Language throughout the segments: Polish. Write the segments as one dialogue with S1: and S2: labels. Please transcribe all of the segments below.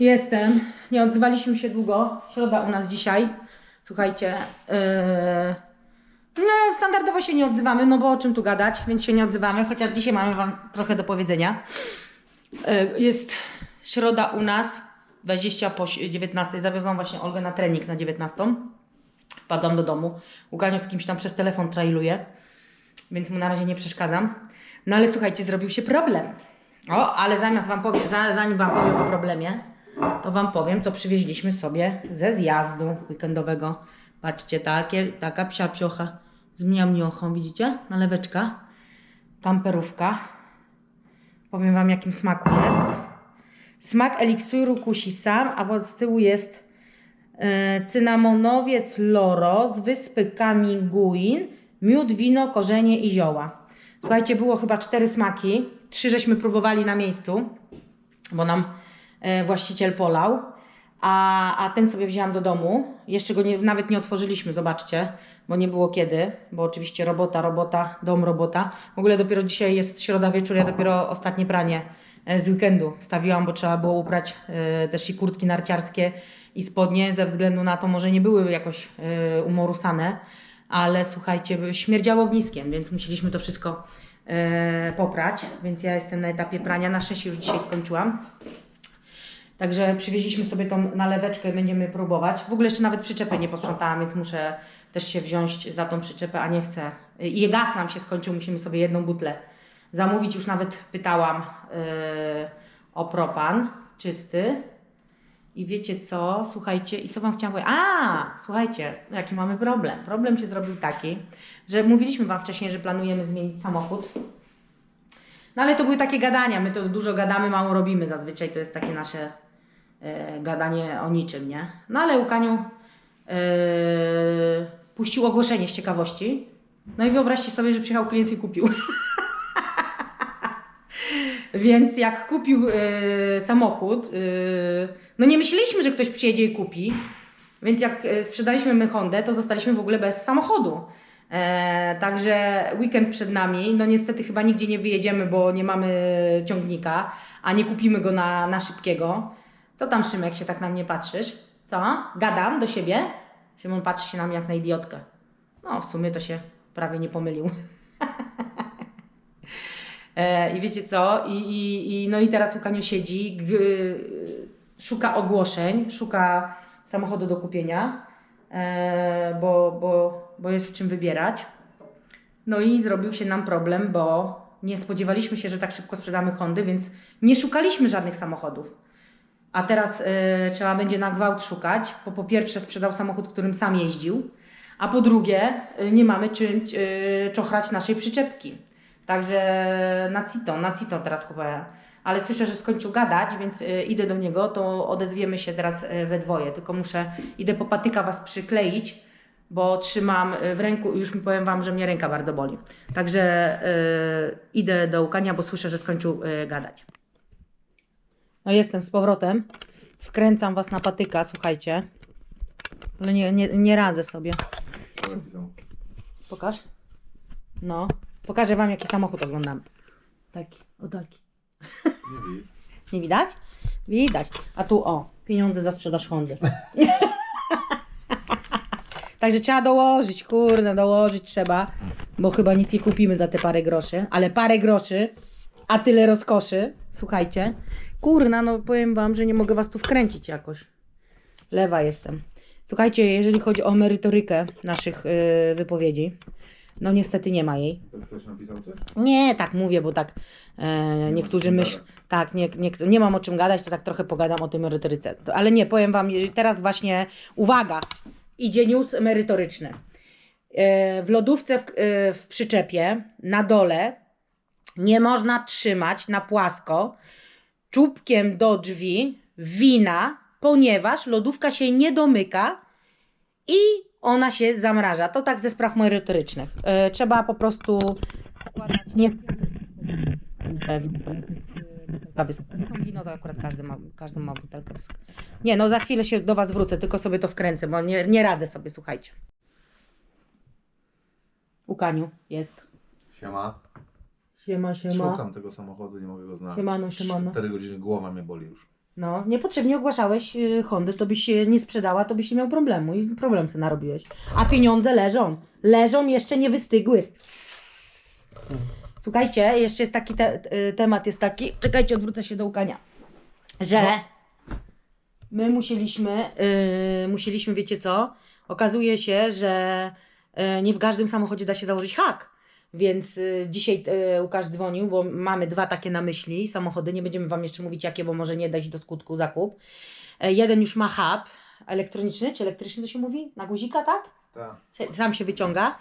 S1: Jestem. Nie odzywaliśmy się długo. Środa u nas dzisiaj. Słuchajcie. Yy... No, standardowo się nie odzywamy, no bo o czym tu gadać, więc się nie odzywamy, chociaż dzisiaj mamy Wam trochę do powiedzenia. Yy, Jest środa u nas, 20 po 19. Zawiozłam właśnie Olgę na trening na 19. Wpadłam do domu. Ługaniu z kimś tam przez telefon trailuje, więc mu na razie nie przeszkadzam. No ale słuchajcie, zrobił się problem. O, ale zamiast wam powiem, za- zanim wam powiem o problemie, to wam powiem, co przywieźliśmy sobie ze zjazdu weekendowego. Patrzcie, takie, taka psia psiocha z mniamniochą, widzicie? Naleweczka, pamperówka. Powiem wam, jakim smaku jest. Smak eliksiru kusi sam, a z tyłu jest e, cynamonowiec loro z wyspy Kaminguin, miód, wino, korzenie i zioła. Słuchajcie, było chyba cztery smaki. Trzy żeśmy próbowali na miejscu, bo nam właściciel polał. A, a ten sobie wzięłam do domu. Jeszcze go nie, nawet nie otworzyliśmy, zobaczcie, bo nie było kiedy, bo oczywiście robota, robota, dom, robota. W ogóle dopiero dzisiaj jest środa wieczór, ja dopiero ostatnie pranie e, z weekendu wstawiłam, bo trzeba było uprać e, też i kurtki narciarskie i spodnie, ze względu na to może nie były jakoś e, umorusane, ale słuchajcie, śmierdziało ogniskiem, więc musieliśmy to wszystko e, poprać, więc ja jestem na etapie prania, na szczęście już dzisiaj skończyłam. Także przywieźliśmy sobie tą naleweczkę i będziemy próbować. W ogóle jeszcze nawet przyczepę nie posprzątałam, więc muszę też się wziąć za tą przyczepę, a nie chcę. I gaz nam się skończył, musimy sobie jedną butlę zamówić. Już nawet pytałam yy, o propan czysty. I wiecie co? Słuchajcie, i co Wam chciałam powiedzieć? A, słuchajcie, jaki mamy problem. Problem się zrobił taki, że mówiliśmy Wam wcześniej, że planujemy zmienić samochód. No ale to były takie gadania. My to dużo gadamy, mało robimy zazwyczaj. To jest takie nasze gadanie o niczym, nie? No ale Łukaniu e, puścił ogłoszenie z ciekawości. No i wyobraźcie sobie, że przyjechał klient i kupił. Więc jak kupił e, samochód, e, no nie myśleliśmy, że ktoś przyjedzie i kupi. Więc jak e, sprzedaliśmy my Hondę, to zostaliśmy w ogóle bez samochodu. E, także weekend przed nami. No niestety chyba nigdzie nie wyjedziemy, bo nie mamy ciągnika, a nie kupimy go na, na szybkiego. Co tam Szymek, się tak na mnie patrzysz? Co? Gadam do siebie? Szymon patrzy się na mnie jak na idiotkę. No w sumie to się prawie nie pomylił. E, I wiecie co? I, i, i, no i teraz Łukaniu siedzi, g, szuka ogłoszeń, szuka samochodu do kupienia, e, bo, bo, bo jest w czym wybierać. No i zrobił się nam problem, bo nie spodziewaliśmy się, że tak szybko sprzedamy Hondy, więc nie szukaliśmy żadnych samochodów. A teraz e, trzeba będzie na gwałt szukać, bo po pierwsze sprzedał samochód, którym sam jeździł, a po drugie e, nie mamy czym e, czochrać naszej przyczepki. Także na Cito, na Cito teraz kupuję. Ale słyszę, że skończył gadać, więc y, idę do niego, to odezwiemy się teraz y, we dwoje. Tylko muszę, idę po patyka Was przykleić, bo trzymam y, w ręku i już mi powiem Wam, że mnie ręka bardzo boli. Także y, idę do łukania, bo słyszę, że skończył y, gadać. No jestem z powrotem. Wkręcam Was na patyka, słuchajcie. Ale nie, nie, nie radzę sobie. Pokaż. No. Pokażę Wam, jaki samochód oglądamy. Taki, o taki. Nie widać? Widać. A tu o, pieniądze za sprzedaż Hondy. Także trzeba dołożyć, kurde, dołożyć trzeba, bo chyba nic nie kupimy za te parę groszy, ale parę groszy, a tyle rozkoszy, słuchajcie. Kurna, no powiem wam, że nie mogę was tu wkręcić jakoś. Lewa jestem. Słuchajcie, jeżeli chodzi o merytorykę naszych yy, wypowiedzi, no niestety nie ma jej.
S2: To ktoś napisał coś?
S1: Nie, tak mówię, bo tak e, niektórzy myślą, tak, nie, nie, nie mam o czym gadać, to tak trochę pogadam o tym merytoryce. To, ale nie, powiem Wam, e, teraz właśnie, uwaga, idzie news merytoryczny. E, w lodówce w, e, w przyczepie na dole nie można trzymać na płasko czubkiem do drzwi wina, ponieważ lodówka się nie domyka i ona się zamraża. To tak ze spraw merytorycznych. E, trzeba po prostu wkładać nie. Wino to akurat każdy ma, każdy ma butelkę. Nie, no za chwilę się do Was wrócę, tylko sobie to wkręcę, bo nie, nie radzę sobie, słuchajcie. Łukaniu jest.
S2: Siema.
S1: Siema, siema.
S2: Szukam tego samochodu, nie mogę go znaleźć.
S1: Siemano, siemano.
S2: 4 godziny głowa mnie boli już.
S1: No, niepotrzebnie ogłaszałeś y, Hondy, to byś się nie sprzedała, to byś nie miał problemu i problem sobie narobiłeś. A pieniądze leżą. Leżą, jeszcze nie wystygły. Słuchajcie, jeszcze jest taki te, y, temat, jest taki, czekajcie, odwrócę się do łukania, że my musieliśmy, y, musieliśmy, wiecie co, okazuje się, że y, nie w każdym samochodzie da się założyć hak. Więc y, dzisiaj y, Łukasz dzwonił, bo mamy dwa takie na myśli samochody. Nie będziemy Wam jeszcze mówić jakie, bo może nie dać do skutku zakup. E, jeden już ma hub elektroniczny, czy elektryczny to się mówi? Na guzika, tak?
S2: Tak.
S1: Sam się wyciąga.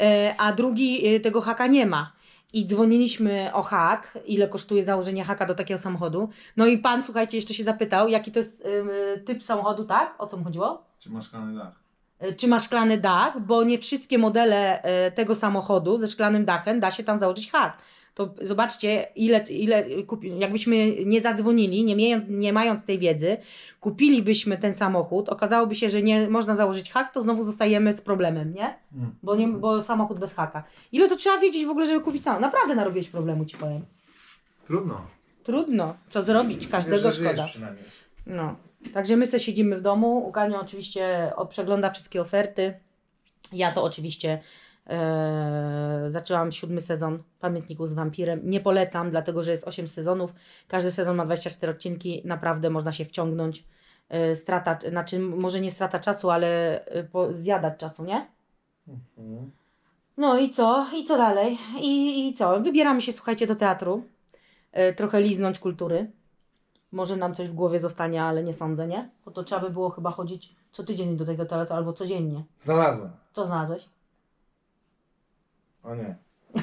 S1: E, a drugi y, tego haka nie ma. I dzwoniliśmy o hak, ile kosztuje założenie haka do takiego samochodu. No i pan, słuchajcie, jeszcze się zapytał, jaki to jest typ samochodu, tak? O co mu chodziło?
S2: Czy masz szklany dach?
S1: E, czy ma szklany dach, bo nie wszystkie modele e, tego samochodu ze szklanym dachem da się tam założyć hak. To zobaczcie, ile, ile kupi, jakbyśmy nie zadzwonili, nie, mając, nie mając tej wiedzy, kupilibyśmy ten samochód, okazałoby się, że nie można założyć hak, to znowu zostajemy z problemem, nie? Bo, nie, bo samochód bez haka. Ile to trzeba wiedzieć w ogóle, żeby kupić samochód? Naprawdę narobiłeś problemu, ci powiem.
S2: Trudno.
S1: Trudno, co zrobić, każdego
S2: Wiesz,
S1: szkoda. No. Także my sobie siedzimy w domu. Ukania oczywiście przegląda wszystkie oferty. Ja to oczywiście e, zaczęłam siódmy sezon Pamiętników z Wampirem. Nie polecam, dlatego że jest 8 sezonów. Każdy sezon ma 24 odcinki. Naprawdę można się wciągnąć. E, strata, znaczy może nie strata czasu, ale e, po, zjadać czasu, nie?
S2: Mhm.
S1: No i co? I co dalej? I, I co? Wybieramy się, słuchajcie, do teatru. E, trochę liznąć kultury. Może nam coś w głowie zostanie, ale nie sądzę, nie? Bo to trzeba by było chyba chodzić co tydzień do tego teatru albo codziennie.
S2: Znalazłem.
S1: Co znalazłeś?
S2: O nie.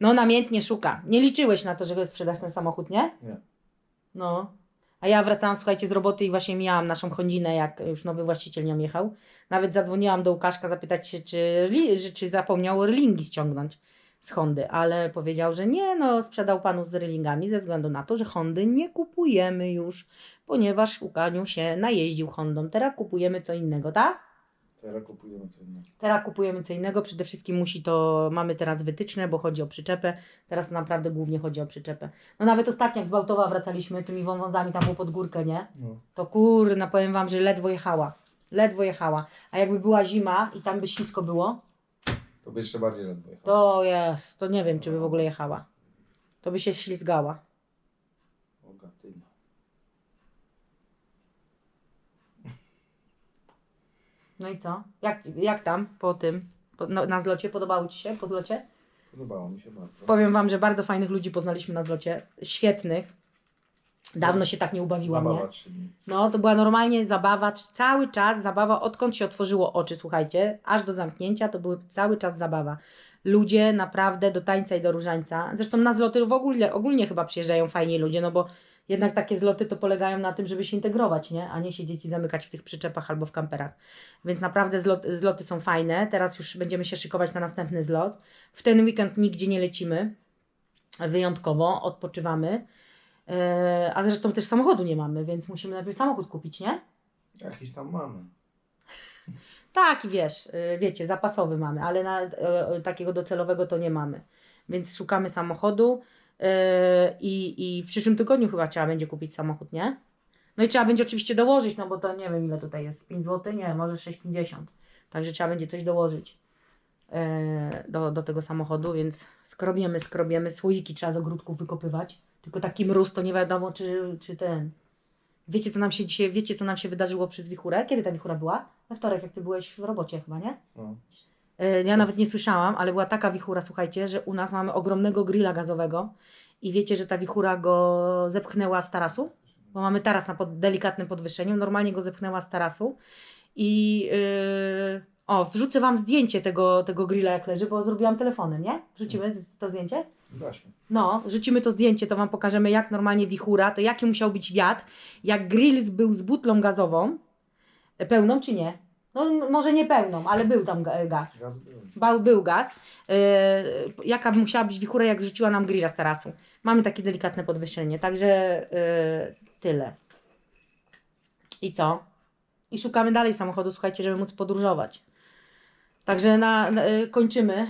S1: No, namiętnie szuka. Nie liczyłeś na to, żeby sprzedać ten samochód, nie?
S2: Nie.
S1: No. A ja wracałam, słuchajcie, z roboty i właśnie mijałam naszą Hondinę, jak już nowy właściciel nią jechał. Nawet zadzwoniłam do Łukaszka zapytać się, czy, że- czy zapomniał rylingi ściągnąć z Hondy, ale powiedział, że nie, no sprzedał panu z rylingami ze względu na to, że Hondy nie kupujemy już, ponieważ Łukaniu się najeździł Hondą. Teraz kupujemy co innego, tak?
S2: Teraz kupujemy co innego.
S1: Teraz kupujemy co innego. Przede wszystkim musi to, mamy teraz wytyczne, bo chodzi o przyczepę. Teraz naprawdę głównie chodzi o przyczepę. No nawet ostatnio jak z Bałtowa wracaliśmy tymi wąwozami tam było pod górkę, nie?
S2: No.
S1: To kurna, powiem wam, że ledwo jechała. Ledwo jechała. A jakby była zima i tam by ślisko było,
S2: To by jeszcze bardziej ledwo jechał.
S1: to jest, to nie wiem, czy by w ogóle jechała. To by się ślizgała.
S2: O gatyna.
S1: No i co? Jak, jak tam po tym? Po, no, na zlocie? Podobało Ci się po zlocie?
S2: Podobało mi się bardzo.
S1: Powiem Wam, że bardzo fajnych ludzi poznaliśmy na zlocie. Świetnych. Dawno się tak nie ubawiłam, nie?
S2: Zabawa dni.
S1: No, to była normalnie zabawa, cały czas zabawa, odkąd się otworzyło oczy, słuchajcie, aż do zamknięcia, to były cały czas zabawa. Ludzie naprawdę do tańca i do różańca. Zresztą na zloty w ogóle, ogólnie chyba przyjeżdżają fajni ludzie, no bo jednak takie zloty to polegają na tym, żeby się integrować, nie? A nie siedzieć i zamykać w tych przyczepach albo w kamperach. Więc naprawdę zlot, zloty są fajne. Teraz już będziemy się szykować na następny zlot. W ten weekend nigdzie nie lecimy. Wyjątkowo odpoczywamy. E, A zresztą też samochodu nie mamy, więc musimy najpierw samochód kupić, nie?
S2: Jakiś tam mamy.
S1: Tak, i wiesz, y, wiecie, zapasowy mamy, ale na, e, takiego docelowego to nie mamy. Więc szukamy samochodu e, i, i w przyszłym tygodniu chyba trzeba będzie kupić samochód, nie? No i trzeba będzie oczywiście dołożyć, no bo to nie wiem ile tutaj jest, 5 zł? Nie, może 6,50. Także trzeba będzie coś dołożyć e, do, do tego samochodu, więc skrobiemy, skrobiemy, słoiki trzeba z ogródków wykopywać. Tylko taki mróz to nie wiadomo, czy, czy ten... Wiecie co nam się dzisiaj, wiecie co nam się wydarzyło przez wichurę? Kiedy ta wichura była? We wtorek, jak ty byłeś w robocie chyba, nie?
S2: No.
S1: E, Ja nawet nie słyszałam, ale była taka wichura, słuchajcie, że u nas mamy ogromnego grilla gazowego i wiecie, że ta wichura go zepchnęła z tarasu? Bo mamy taras na pod, delikatnym podwyższeniu, normalnie go zepchnęła z tarasu i yy, o, wrzucę Wam zdjęcie tego, tego grilla jak leży, bo zrobiłam telefonem, nie? Wrzucimy to zdjęcie?
S2: Się.
S1: No, rzucimy to zdjęcie, to Wam pokażemy jak normalnie wichura, to jaki musiał być wiatr, jak grill był z butlą gazową, e, pełną czy nie? No może nie pełną, ale był tam ga- gaz.
S2: Gaz był.
S1: Bał, był gaz. Yy, jaka musiała być wichura, jak zrzuciła nam grilla z tarasu. Mamy takie delikatne podwyższenie, także yy, tyle. I co? I szukamy dalej samochodu, słuchajcie, żeby móc podróżować. Także na, na, yy, kończymy.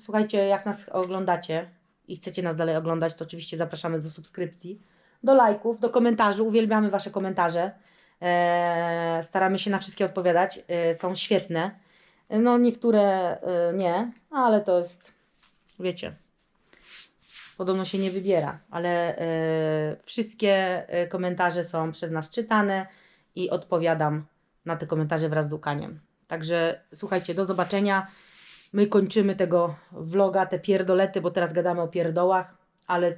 S1: Słuchajcie, jak nas oglądacie i chcecie nas dalej oglądać, to oczywiście zapraszamy do subskrypcji, do lajków, do komentarzy. Uwielbiamy Wasze komentarze. E, staramy się na wszystkie odpowiadać. E, są świetne. E, No, niektóre e, nie, ale to jest, wiecie, podobno się nie wybiera, ale e, wszystkie komentarze są przez nas czytane i odpowiadam na te komentarze wraz z Łukaniem. Także słuchajcie, do zobaczenia. My kończymy tego vloga, te pierdolety, bo teraz gadamy o pierdołach, ale e,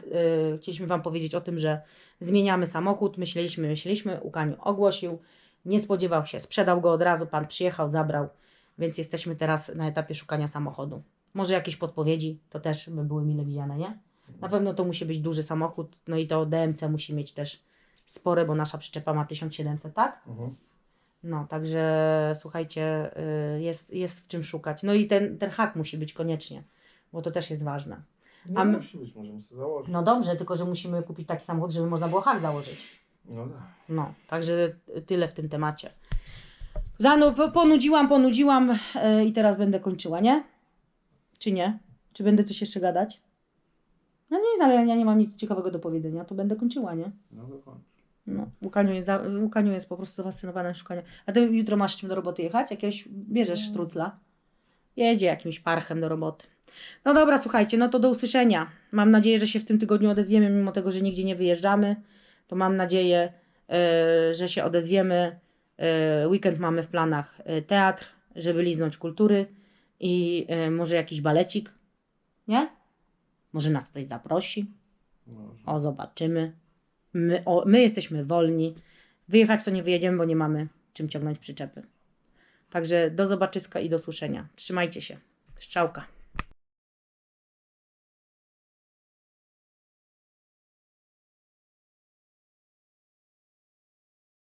S1: chcieliśmy Wam powiedzieć o tym, że zmieniamy samochód. Myśleliśmy, myśleliśmy, Łukaniu ogłosił, nie spodziewał się, sprzedał go od razu, pan przyjechał, zabrał, więc jesteśmy teraz na etapie szukania samochodu. Może jakieś podpowiedzi, to też by były mile widziane, nie? Na pewno to musi być duży samochód, no i to DMC musi mieć też spore, bo nasza przyczepa ma 1700, tak?
S2: Mhm.
S1: No, także słuchajcie, y, jest, jest w czym szukać. No i ten, ten hak musi być koniecznie, bo to też jest ważne. A my-
S2: musi być, możemy sobie założyć.
S1: No dobrze, tylko że musimy kupić taki samochód, żeby można było hak założyć.
S2: No tak.
S1: No, także tyle w tym temacie. Zano, po- ponudziłam, ponudziłam y, i teraz będę kończyła, nie? Czy nie? Czy będę coś jeszcze gadać? No nie, ale ja nie mam nic ciekawego do powiedzenia, to będę kończyła, nie?
S2: No dokładnie.
S1: No, Łukaniu jest, za, Łukaniu jest po prostu zafascynowana szukaniem. A ty jutro masz czym do roboty jechać? Jakiegoś bierzesz sztrucla? Jedzie jakimś parchem do roboty. No dobra, słuchajcie, no to do usłyszenia. Mam nadzieję, że się w tym tygodniu odezwiemy, mimo tego, że nigdzie nie wyjeżdżamy. To mam nadzieję, e, że się odezwiemy. E, weekend mamy w planach e, teatr, żeby liznąć kultury i e, może jakiś balecik. Nie? Może nas ktoś zaprosi.
S2: Może.
S1: O, zobaczymy. My, o, my jesteśmy wolni. Wyjechać to nie wyjedziemy, bo nie mamy czym ciągnąć przyczepy. Także do zobaczyska i do słyszenia. Trzymajcie się. Strzałka.